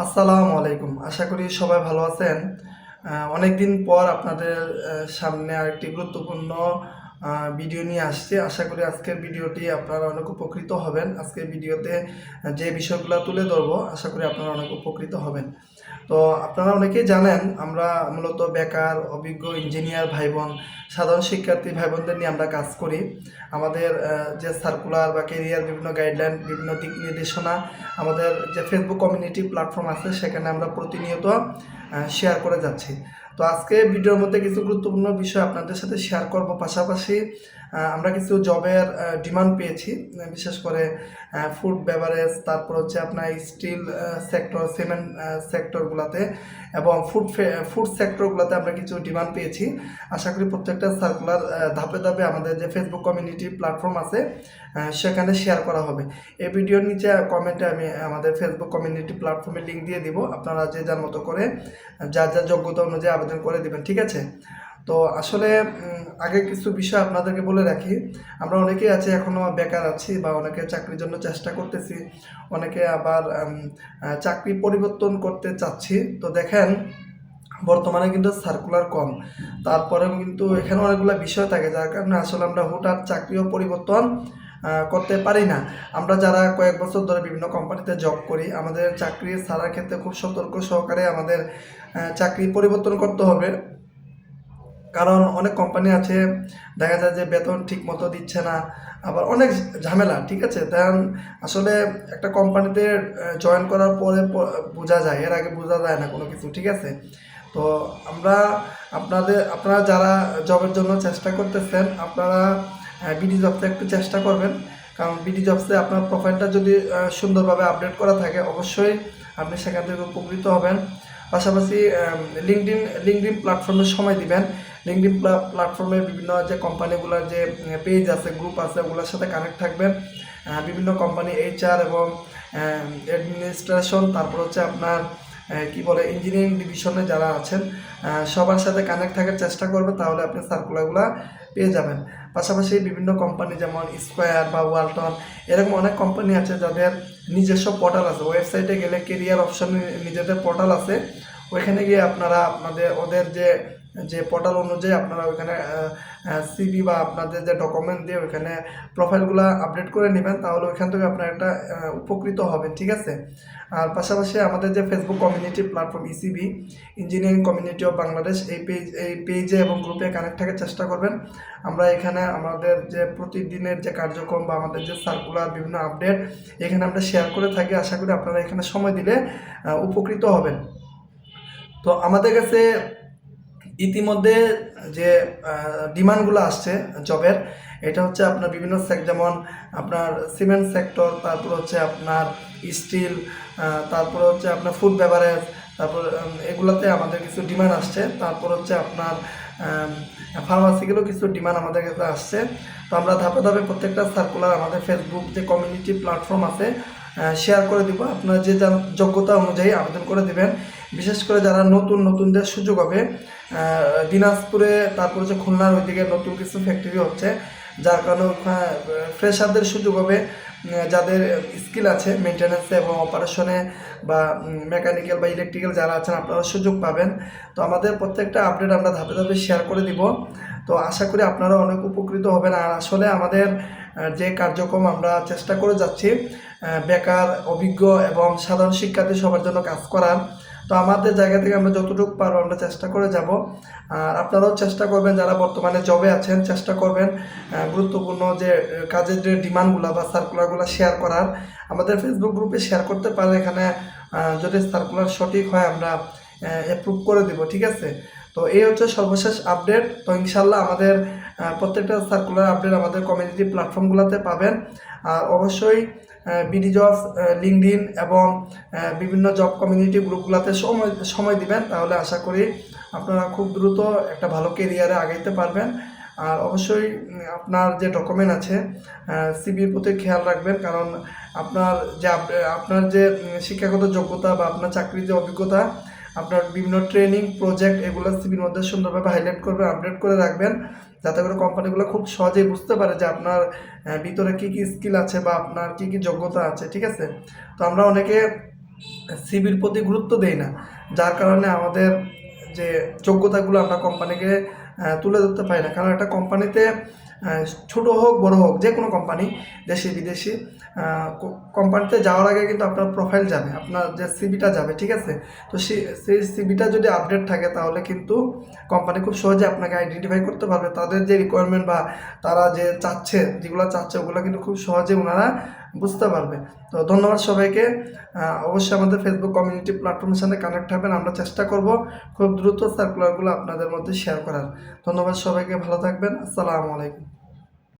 আসসালামু আলাইকুম। আশা করি সবাই ভালো আছেন। অনেক দিন পর আপনাদের সামনে আরেকটি গুরুত্বপূর্ণ ভিডিও নিয়ে আসছে। আশা করি আজকের ভিডিওটি আপনারা অনেক উপকৃত হবেন। আজকের ভিডিওতে যে বিষয়গুলো তুলে ধরবো, আশা করি আপনারা অনেক উপকৃত হবেন। তো আপনারা অনেকেই জানেন, আমরা মূলত বেকার, অভিজ্ঞ ইঞ্জিনিয়ার ভাই বোন সাধারণ শিক্ষার্থী ভাই বোনদের নিয়ে আমরা কাজ করি। আমাদের যে সার্কুলার বা কেরিয়ার বিভিন্ন গাইডলাইন বিভিন্ন দিক নির্দেশনা, আমাদের যে ফেসবুক কমিউনিটি প্ল্যাটফর্ম আছে, সেখানে আমরা প্রতিনিয়ত শেয়ার করে যাচ্ছি। তো আজকে ভিডিওর মধ্যে কিছু গুরুত্বপূর্ণ বিষয় আপনাদের সাথে শেয়ার করব। পাশাপাশি আমরা কিছু জবের ডিমান্ড পেয়েছি, বিশেষ করে ফুড বেভারেজ তারপর হচ্ছে আপনার স্টিল সেক্টর সিমেন্ট সেক্টরগুলোতে এবং ফুড ফুড সেক্টরগুলোতে আমরা কিছু ডিমান্ড পেয়েছি। আশা করি প্রত্যেকটা সার্কুলার ধাপে ধাপে আমাদের যে ফেসবুক কমিউনিটি প্ল্যাটফর্ম আছে সেখানে শেয়ার করা হবে। এই ভিডিওর নিচে কমেন্টে আমি আমাদের ফেসবুক কমিউনিটি প্ল্যাটফর্মে লিঙ্ক দিয়ে দিব। আপনারা যে যার মতো করে, যার যার যোগ্যতা অনুযায়ী আবেদন করে দেবেন, ঠিক আছে? তো আসলে আগে কিছু বিষয় আপনাদেরকে বলে রাখি। আমরা অনেকেই আছে এখনও বেকার আছি বা অনেকে চাকরির জন্য চেষ্টা করতেছি। অনেকে আবার চাকরি পরিবর্তন করতে চাচ্ছি। তো দেখেন, বর্তমানে কিন্তু সার্কুলার কম। তারপরেও কিন্তু এখানে অনেকগুলো বিষয় থাকে, যার কারণে আসলে আমরা হুটহাট চাকরিও পরিবর্তন করতে পারি না। আমরা যারা কয়েক বছর ধরে বিভিন্ন কোম্পানিতে জব করি, আমাদের চাকরি ছাড়ার ক্ষেত্রে খুব সতর্ক সহকারে আমাদের চাকরি পরিবর্তন করতে হবে। কারণ অনেক কোম্পানি আছে, দেখা যায় যে বেতন ঠিক মতো দিচ্ছে না, আবার অনেক ঝামেলা, ঠিক আছে? কারণ আসলে একটা কোম্পানিতে জয়েন করার পরে বোঝা যায়, এর আগে বোঝা যায় না কোনো কিছু, ঠিক আছে? তো আমরা আপনাদের, আপনারা যারা জবের জন্য চেষ্টা করতেছেন, আপনারা বিডি জবসে একটু চেষ্টা করবেন। কারণ বিডি জবসে আপনার প্রোফাইলটা যদি সুন্দরভাবে আপডেট করা থাকে, অবশ্যই আপনি সেখান থেকে উপকৃত হবেন। পাশাপাশি লিঙ্কডিন লিঙ্কডিন প্ল্যাটফর্মে সময় দিবেন। লিঙ্কডিন প্ল্যাটফর্মে বিভিন্ন যে কোম্পানিগুলোর যে পেজ আছে গ্রুপ আছে, ওগুলোর সাথে কানেক্ট থাকবেন। বিভিন্ন কোম্পানি এইচআর এবং অ্যাডমিনিস্ট্রেশন তারপর হচ্ছে আপনার কি বলে ইঞ্জিনিয়ারিং ডিভিশনে যারা আছেন সবার সাথে কানেক্ট থাকার চেষ্টা করবেন, তাহলে আপনি সার্কুলারগুলো পেয়ে যাবেন। পাশাপাশি বিভিন্ন কোম্পানি যেমন স্কোয়ার বা ওয়ালটন এরকম অনেক কোম্পানি আছে যাদের নিজস্ব পোর্টাল আছে। ওয়েবসাইটে গেলে কেরিয়ার অপশন নিজেদের পোর্টাল আছে। ওইখানে গিয়ে আপনারা আপনাদের, ওদের যে যে পোর্টাল অনুযায়ী আপনারা ওইখানে সিবি বা আপনাদের যে ডকুমেন্ট দিয়ে ওইখানে প্রোফাইলগুলো আপডেট করে নেবেন, তাহলে ওইখান থেকে আপনারা একটা উপকৃত হবেন, ঠিক আছে? আর পাশাপাশি আমাদের যে Facebook community platform ECB engineering community of Bangladesh এই পেজ এই পেজে এবং গ্রুপে কানেক্ট থাকার চেষ্টা করবেন। আমরা এখানে আমাদের যে প্রতিদিনের যে কার্যক্রম বা আমাদের যে সার্কুলার বিভিন্ন আপডেট এখানে আমরা শেয়ার করে থাকি। আশা করি আপনারা এখানে সময় দিলে উপকৃত হবেন। তো আমাদের কাছে ইতিমধ্যে যে ডিমান্ডগুলো আসছে জবের, এটা হচ্ছে আপনার বিভিন্ন সেক, যেমন আপনার সিমেন্ট সেক্টর, তারপর হচ্ছে আপনার স্টিল তারপর হচ্ছে আপনার ফুড বেভারেজ, তারপর এগুলোতে আমাদের কিছু ডিমান্ড আসছে, তারপর হচ্ছে আপনার ফার্মাসিগুলো কিছু ডিমান্ড আমাদের কাছে আসছে। তো আমরা ধাপে ধাপে প্রত্যেকটা সার্কুলার আমাদের ফেসবুক যে কমিউনিটি প্ল্যাটফর্ম আছে শেয়ার করে দিব। আপনারা যে যার যোগ্যতা অনুযায়ী আবেদন করে দিবেন। বিশেষ করে যারা নতুন, নতুনদের সুযোগ হবে দিনাজপুরে, তারপর হচ্ছে খুলনার ওইদিকে নতুন কিছু ফ্যাক্টরি হচ্ছে, যার কারণে ফ্রেশারদের সুযোগ হবে যাদের স্কিল আছে মেনটেন্যান্সে এবং অপারেশনে বা মেকানিক্যাল বা ইলেকট্রিক্যাল যারা আছেন, আপনারা সুযোগ পাবেন। তো আমাদের প্রত্যেকটা আপডেট আমরা ধাপে ধাপে শেয়ার করে দিব। তো আশা করি আপনারা অনেক উপকৃত হবেন। আর আসলে আমাদের যে কার্যক্রম আমরা চেষ্টা করে যাচ্ছি বেকার, অভিজ্ঞ এবং সাধারণ শিক্ষার্থী সবার জন্য কাজ করার তো আমাদের জায়গা থেকে আমরা যতটুকু পারব আমরা চেষ্টা করে যাব। আর আপনারাও চেষ্টা করবেন, যারা বর্তমানে জবে আছেন, চেষ্টা করবেন গুরুত্বপূর্ণ যে কাজের যে ডিমান্ডগুলো বা সার্কুলারগুলো শেয়ার করার। আমাদের ফেসবুক গ্রুপে শেয়ার করতে পারেন এখানে যদি সার্কুলার সঠিক হয় আমরা অ্যাপ্রুভ করে দিব, ঠিক আছে? তো এই হচ্ছে সর্বশেষ আপডেট তো ইনশাল্লাহ আমাদের প্রত্যেকটা সার্কুলার আপডেট আমাদের কমিউনিটি প্ল্যাটফর্মগুলোতে পাবেন। আর অবশ্যই বিডি জবস লিঙ্কডিন এবং বিভিন্ন জব কমিউনিটি গ্রুপগুলোতে সময় সময় দিবেন। তাহলে আশা করি আপনারা খুব দ্রুত একটা ভালো কেরিয়ারে আগাইতে পারবেন। আর অবশ্যই আপনার যে ডকুমেন্ট আছে সিবির প্রতি খেয়াল রাখবেন। কারণ আপনার যে আপ- আপনার যে শিক্ষাগত যোগ্যতা বা আপনার চাকরির যে অভিজ্ঞতা আপনার বিভিন্ন ট্রেনিং প্রজেক্ট এগুলো সিভির মধ্যে সুন্দরভাবে হাইলাইট করবেন আপডেট করে রাখবেন, যাতে করে কোম্পানিগুলো খুব সহজেই বুঝতে পারে যে আপনার ভিতরে কী কী স্কিল আছে বা আপনার কী কী যোগ্যতা আছে, ঠিক আছে? তো আমরা অনেকে সিভির প্রতি গুরুত্ব দেই না, যার কারণে আমাদের যে যোগ্যতাগুলো আমরা কোম্পানিকে তুলে ধরতে পারি না। কারণ একটা কোম্পানিতে ছোট হোক, বড় হোক, যে কোনো কোম্পানি, দেশি, বিদেশি কোম্পানিতে যাওয়ার আগে কিন্তু আপনার প্রোফাইল যাবে, আপনার যে সিবিটা যাবে, ঠিক আছে? তো সেই সিবিটা যদি আপডেট থাকে, তাহলে কিন্তু কোম্পানি খুব সহজে আপনাকে আইডেন্টিফাই করতে পারবে। তাদের যে রিকোয়ারমেন্ট বা তারা যে চাচ্ছে, যেগুলো চাচ্ছে, ওগুলো কিন্তু খুব সহজে ওনারা বুঝতে পারবে। তো ধন্যবাদ সবাইকে। অবশ্যই আমাদের ফেসবুক কমিউনিটি প্ল্যাটফর্মের সাথে কানেক্ট হবেন। আমরা চেষ্টা করব খুব দ্রুত সার্কুলারগুলো আপনাদের মধ্যে শেয়ার করার। ধন্যবাদ সবাইকে। ভালো থাকবেন। আসসালামু আলাইকুম।